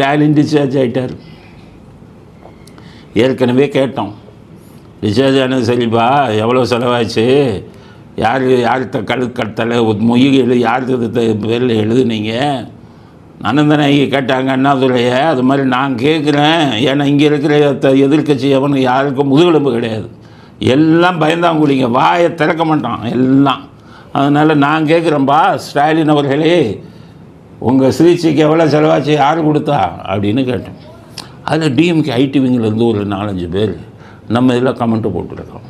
Stalin discharge ஆகிட்டார் ஏற்கனவே கேட்டோம். டிஸ்சார்ஜ் ஆனது சரிப்பா எவ்வளோ செலவாச்சு? யார் யார்கிட்ட கழுக்கட்டலை கட்டலை மொய் எழு பேரில் எழுதுனீங்க? அனந்தனை இங்கே கேட்டாங்க அண்ணாதுரையை அது மாதிரி நான் கேட்குறேன் ஏன்னா இங்கே இருக்கிற எதிர்கட்சி எதிர்க்கட்சி எவனும் யாருக்கும் முதுகெலும்பு கிடையாது. எல்லாம் பயந்தாங்குடிங்க வாயை திறக்க மாட்டான் எல்லாம். அதனால் நான் கேட்குறேன்பா ஸ்டாலின் அவர்களே உங்கள் சிகிச்சைக்கு எவ்வளோ செலவாச்சு யார் கொடுத்தா? அப்படின்னு கேட்டேன். அதில் டிஎம்கே ஐடிவிங்கிலேருந்து ஒரு நாலஞ்சு பேர் நம்ம இதில் கமெண்ட்டு போட்டிருக்கோம்.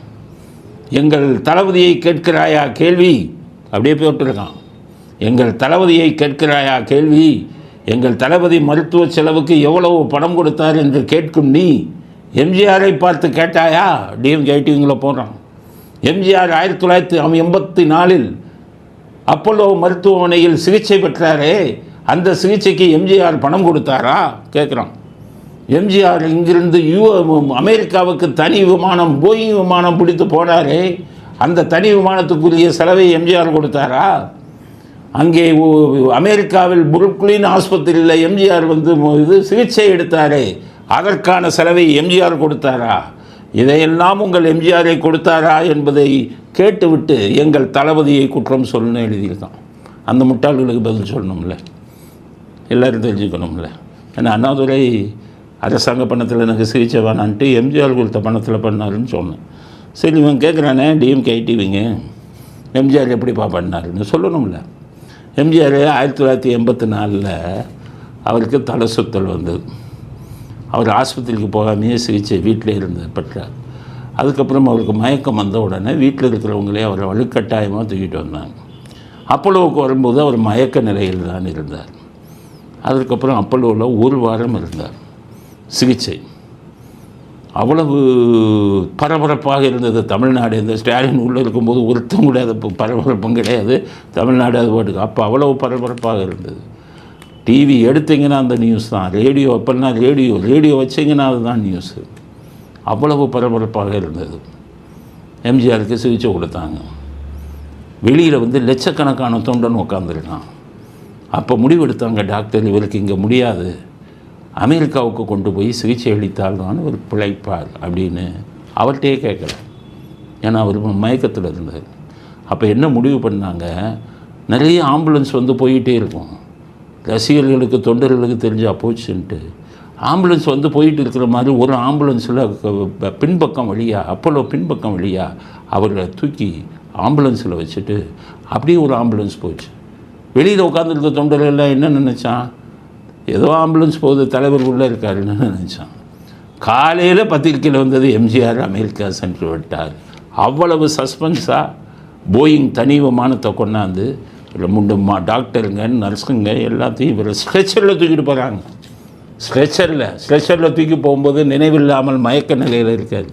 எங்கள் தளபதியை கேட்கிறாயா கேள்வி? அப்படியே போட்டிருக்கான். எங்கள் தளபதியை கேட்கிறாயா கேள்வி? எங்கள் தளபதி மருத்துவ செலவுக்கு எவ்வளவு பணம் கொடுத்தார் என்று கேட்கும் நீ எம்ஜிஆரை பார்த்து கேட்டாயா? டிஎம்கே ஐடிவிங்கில் போடுறான் எம்ஜிஆர் ஆயிரத்தி தொள்ளாயிரத்தி எண்பத்தி நாலில் அப்போலோ மருத்துவமனையில் சிகிச்சை பெற்றாரே அந்த சிகிச்சைக்கு எம்ஜிஆர் பணம் கொடுத்தாரா? கேட்குறோம் எம்ஜிஆர் இங்கிருந்து யூ அமெரிக்காவுக்கு தனி விமானம் போயிங் விமானம் பிடித்து போனாரே அந்த தனி விமானத்துக்குரிய செலவை எம்ஜிஆர் கொடுத்தாரா? அங்கே அமெரிக்காவில் புருக்லின் ஆஸ்பத்திரியில் எம்ஜிஆர் வந்து இது சிகிச்சை எடுத்தாரே அதற்கான செலவை எம்ஜிஆர் கொடுத்தாரா? இதையெல்லாம் உங்கள் எம்ஜிஆரை கொடுத்தாரா என்பதை கேட்டுவிட்டு எங்கள் தளபதியை குற்றம் சொல்லணும்னு எழுதியிருக்கான். அந்த முட்டாள்களுக்கு பதில் சொல்லணும்ல. எல்லோரும் தெரிஞ்சுக்கணும்ல. ஏன்னா அண்ணாதுரை அரசாங்க பணத்தில் எனக்கு சிகிச்சை வேணான்ட்டு எம்ஜிஆர் கொடுத்த பணத்தில் பண்ணாருன்னு சொன்னேன். சரி இவன் கேட்குறானே டிஎம்கே ஐடிவிங்க. எம்ஜிஆர் எப்படிப்பா பண்ணாருன்னு சொல்லணும்ல. எம்ஜிஆர் ஆயிரத்தி தொள்ளாயிரத்தி எண்பத்தி நாலில் அவருக்கு தலை சுத்தல் வந்தது. அவர் ஆஸ்பத்திரிக்கு போகாமையே சிகிச்சை வீட்டிலே இருந்து பெற்றார். அதுக்கப்புறம் அவருக்கு மயக்கம் வந்த உடனே வீட்டில் இருக்கிறவங்களே அவரை வலுக்கட்டாயமாக தூக்கிட்டு வந்தாங்க. அப்போலோவுக்கு வரும்போது அவர் மயக்க நிலையில் தான் இருந்தார். அதுக்கப்புறம் அப்போலோவில் ஒரு வாரம் இருந்தார். சிகிச்சை. அவ்வளவு பரபரப்பாக இருந்தது தமிழ்நாடு. இந்த ஸ்டாலின் உள்ளே இருக்கும்போது ஒருத்தம் கூட அது பரபரப்பும் கிடையாது. தமிழ்நாடு அது பாட்டுக்கு. அப்போ அவ்வளவு பரபரப்பாக இருந்தது. டிவி எடுத்தீங்கன்னா அந்த நியூஸ் தான். ரேடியோ அப்போல்லாம் ரேடியோ ரேடியோ வச்சிங்கன்னா அதுதான் நியூஸு அவ்வளவு பரபரப்பாக இருந்தது. எம்ஜிஆருக்கு சிகிச்சை கொடுத்தாங்க. வெளியில் வந்து லட்சக்கணக்கான தொண்டன் உட்காந்துருக்கான் அப்போ முடிவெடுத்தாங்க டாக்டர். இவருக்கு இங்கே முடியாது. அமெரிக்காவுக்கு கொண்டு போய் சிகிச்சை அளித்தால் தான் இவர் பிழைப்பார் அப்படின்னு அவர்கிட்டே கேட்கல. ஏன்னா அவர் மயக்கத்தில் இருந்தார். அப்போ என்ன முடிவு பண்ணாங்க? நிறைய ஆம்புலன்ஸ் வந்து போயிட்டே இருக்கும். ரசிகர்களுக்கு தொண்டர்களுக்கு தெரிஞ்சால் போச்சுன்ட்டு ஆம்புலன்ஸ் வந்து போயிட்டு இருக்கிற மாதிரி ஒரு ஆம்புலன்ஸில் பின்பக்கம் வழியா அப்போலோ பின்பக்கம் வழியா அவரை தூக்கி ஆம்புலன்ஸில் வச்சுட்டு அப்படியே ஒரு ஆம்புலன்ஸ் போச்சு. வெளியில் உட்காந்துருக்க தொண்டர்கள் எல்லாம் என்ன நினச்சான்? ஏதோ ஆம்புலன்ஸ் போகுது தலைவர் உள்ளே இருக்காருன்னு நினச்சான்? காலையில் பத்திரிக்கையில் வந்தது எம்ஜிஆர் அமெரிக்கா சென்று விட்டார். அவ்வளவு சஸ்பென்ஸாக போயிங் தனி விமானத்தை கொண்டாந்து இல்லை முண்டு மா டாக்டருங்க நர்ஸுங்க எல்லாத்தையும் இவர் ஸ்ட்ரெச்சரில் தூக்கிட்டு போகிறாங்க ஸ்ட்ரெச்சரில் ஸ்ட்ரெச்சரில் தூக்கி போகும்போது நினைவில்லாமல் மயக்க நிலையில் இருக்காது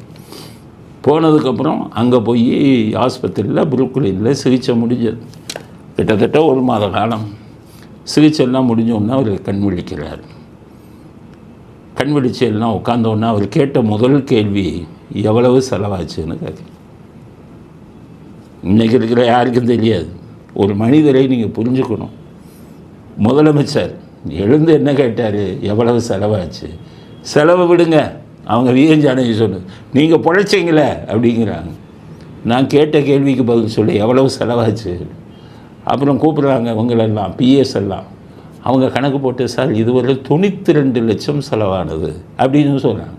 போனதுக்கப்புறம் அங்கே போய் ஆஸ்பத்திரியில் புருக்குலியில் சிகிச்சை முடிஞ்சது. கிட்டத்தட்ட ஒரு மாத காலம். சிகிச்சைலாம் முடிஞ்சோடனே அவர் கண் விழிக்கிறார். கண் விழிச்சு எல்லாம் உட்காந்தோடனே அவர் கேட்ட முதல் கேள்வி எவ்வளவு செலவாச்சுன்னு? கேட்கு இன்றைக்கி இருக்கிற யாருக்கும் தெரியாது. ஒரு மனிதரை நீங்கள் புரிஞ்சுக்கணும். முதலமைச்சர் எழுந்து என்ன கேட்டார்? எவ்வளவு செலவாச்சு? செலவை விடுங்க. அவங்க வியஞ்சானகி சொல்லு நீங்கள் பொழைச்சிங்களே அப்படிங்கிறாங்க. நான் கேட்ட கேள்விக்கு பதில் சொல்லி எவ்வளவு செலவாச்சு? அப்புறம் கூப்பிட்றாங்க இவங்களெல்லாம் பிஎஸ் எல்லாம். அவங்க கணக்கு போட்டு சார் இதுவரை தொண்ணூற்றி ரெண்டு லட்சம் செலவானது. அப்படின்னு சொல்கிறாங்க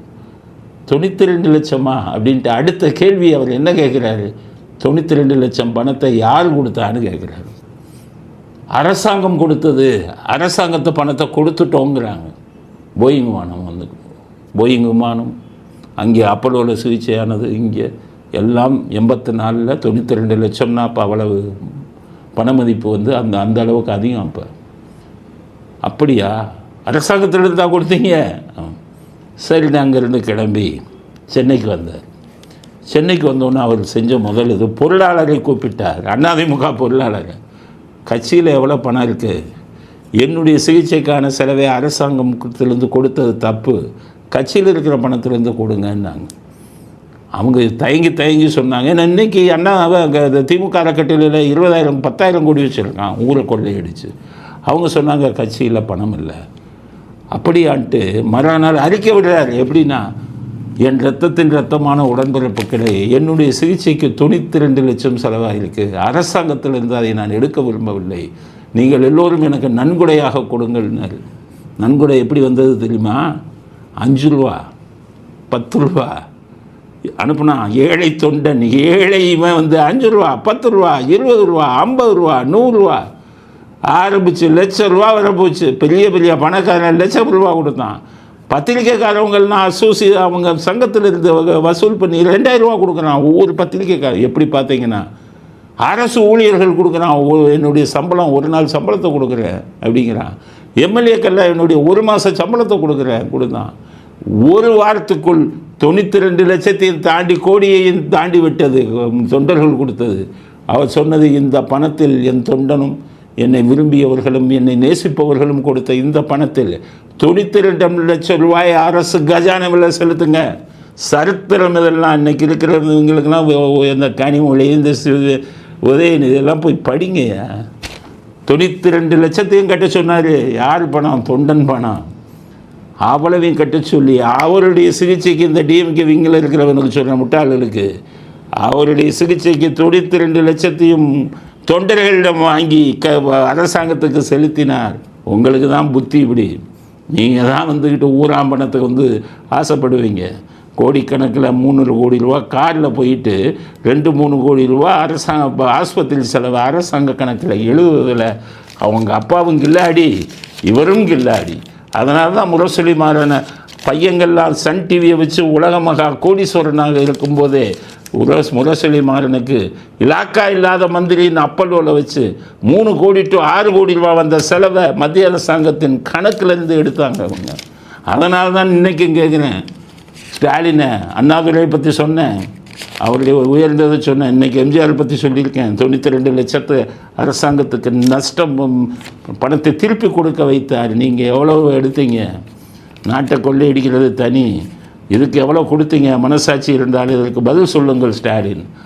தொண்ணூற்றி ரெண்டு லட்சமா? அப்படின்ட்டு அடுத்த கேள்வி அவர் என்ன கேட்குறாரு? தொண்ணூற்றி ரெண்டு லட்சம் பணத்தை யார் கொடுத்தான்னு கேட்குறாரு அரசாங்கம் கொடுத்தது அரசாங்கத்து பணத்தை கொடுத்துட்டோங்கிறாங்க. போயிங் விமானம் வந்து போயிங் விமானம் அங்கே அப்பலோவில் சிகிச்சையானது இங்கே எல்லாம் எண்பத்தி நாலில் தொண்ணூற்றி ரெண்டு லட்சம்னா அப்போ அவ்வளவு பண மதிப்பு வந்து அந்த அந்த அளவுக்கு அதிகம் அப்போ. அப்படியா? அரசாங்கத்திலிருந்து தான் கொடுத்தீங்க. சரி நாங்கள் அங்கேருந்து கிளம்பி சென்னைக்கு வந்தார் சென்னைக்கு வந்தோன்னே அவர் செஞ்ச முதல் இது. பொருளாளரை கூப்பிட்டார். அண்ணாதிமுக பொருளாளர் கட்சியில் எவ்வளோ பணம் இருக்குது என்னுடைய சிகிச்சைக்கான செலவை அரசாங்கத்திலேருந்து கொடுத்தது தப்பு. கட்சியில் இருக்கிற பணத்திலேருந்து கொடுங்கன்னாங்க. அவங்க தயங்கி தயங்கி சொன்னாங்க. ஏன்னா இன்னைக்கு அண்ணா அவ- இந்த திமுக அறக்கட்டளையில் இருபதாயிரம் பத்தாயிரம் கோடி வச்சுருக்கான். ஊரை கொள்ளையடிச்சு. அவங்க சொன்னாங்க கட்சியில் பணம் இல்லை. அப்படியான்ட்டு மறுநாள் அறிக்கை விடுறாரு. எப்படின்னா என் ரத்தத்தின் ரத்தமான உடன்பிறப்புகளே என்னுடைய சிகிச்சைக்கு தொண்ணூற்றி ரெண்டு லட்சம் செலவாயிருக்கு அரசாங்கத்திலிருந்து அதை நான் எடுக்க விரும்பவில்லை. நீங்கள் எல்லோரும் எனக்கு நன்கொடையாக கொடுங்கள்னாரு. நன்கொடை எப்படி வந்தது தெரியுமா? அஞ்சு ரூபா பத்து ரூபா. அனுப்புனா ஏழை தொண்டன் ஏழை இவன் வந்து அஞ்சு ரூபா பத்து ரூபா இருபது ரூபா ஐம்பது ரூபா நூறுரூவா ஆரம்பித்து லட்ச ரூபா வர போச்சு. பெரிய பெரிய பணக்காரன் லட்சம் ரூபா கொடுத்தான். பத்திரிக்கைக்காரவங்கள்லாம் அசோசி அவங்க சங்கத்தில் இருந்து வ- வசூல் பண்ணி ரெண்டாயிரம் ரூபா கொடுக்குறான் ஒவ்வொரு பத்திரிக்கைக்காரர் எப்படி பார்த்தீங்கன்னா அரசு ஊழியர்கள் கொடுக்குறான் என்னுடைய சம்பளம் ஒரு நாள் சம்பளத்தை கொடுக்குறேன் அப்படிங்கிறான். எம்எல்ஏக்கெல்லாம் என்னுடைய ஒரு மாத சம்பளத்தை கொடுக்குறேன் கொடுத்தான். ஒரு வாரத்துக்குள் தொண்ணூற்றி ரெண்டு லட்சத்தையும் தாண்டி கோடியையும் தாண்டி விட்டது தொண்டர்கள் கொடுத்தது. அவர் சொன்னது இந்த பணத்தில் என் தொண்டனும் என்னை விரும்பியவர்களும் என்னை நேசிப்பவர்களும் கொடுத்த இந்த பணத்தில் தொண்ணூற்றி ரெண்டு லட்சம் ரூபாய் அரசு கஜானாவில் செலுத்துங்க. சரித்திரம் இதெல்லாம் இன்னைக்கு இருக்கிறவங்களுக்கெல்லாம் இந்த கனிமொழி இந்த சி- உதயநிதி இதெல்லாம் போய் படிங்க. தொண்ணூற்றி ரெண்டு லட்சத்தையும் கட்ட சொன்னார். யார் பணம்? தொண்டன் பணம். அவ்வளவையும் கட்ட சொல்லி அவருடைய சிகிச்சைக்கு இந்த டிஎம்கே விங்கில் இருக்கிறவனுக்கு சொல்கிற முட்டாளர்களுக்கு அவருடைய சிகிச்சைக்கு தொண்ணூற்றி ரெண்டு லட்சத்தையும் தொண்டர்களிடம் வாங்கி க அரசாங்கத்துக்கு செலுத்தினார். உங்களுக்கு தான் புத்தி இப்படி. நீங்கள் தான் வந்துக்கிட்டு ஊராம்பணத்துக்கு வந்து ஆசைப்படுவீங்க. கோடிக்கணக்கில் மூணு கோடி ரூபா காரில் போயிட்டு ரெண்டு மூணு கோடி ரூபா அரசாங்க ஆஸ்பத்திரி செலவு அரசாங்க கணக்கில் எழுதுவதில் அவங்க அப்பாவும் கில்லாடி இவரும் கில்லாடி. அதனால தான் முரசொலி மாறான பையங்கள்லாம் சன் டிவியை வச்சு உலக மகா கோடீஸ்வரனாக இருக்கும்போதே உரஸ் முரசொலி மாறனுக்கு இலாக்கா இல்லாத மந்திரியின் அப்பல்லோவில் வச்சு மூணு கோடி டு ஆறு கோடி ரூபா வந்த செலவை மத்திய அரசாங்கத்தின் கணக்கிலேருந்து எடுத்தாங்க அவங்க. அதனால தான் இன்றைக்கும் கேட்குறேன் ஸ்டாலினை அண்ணாதுரை பற்றி சொன்னேன். அவருடைய உயர்ந்ததை சொன்னேன். இன்றைக்கி எம்ஜிஆர் பற்றி சொல்லியிருக்கேன். தொண்ணூற்றி ரெண்டு லட்சத்து அரசாங்கத்துக்கு நஷ்டம் பணத்தை திருப்பி கொடுக்க வைத்தார். நீங்கள் எவ்வளோ எடுத்தீங்க? நாட்டை கொள்ளையடிக்கிறது தனி. இதுக்கு எவ்வளோ கொடுத்தீங்க? மனசாட்சி இருந்தாலும் இதற்கு பதில் சொல்லுங்கள் ஸ்டாலின்.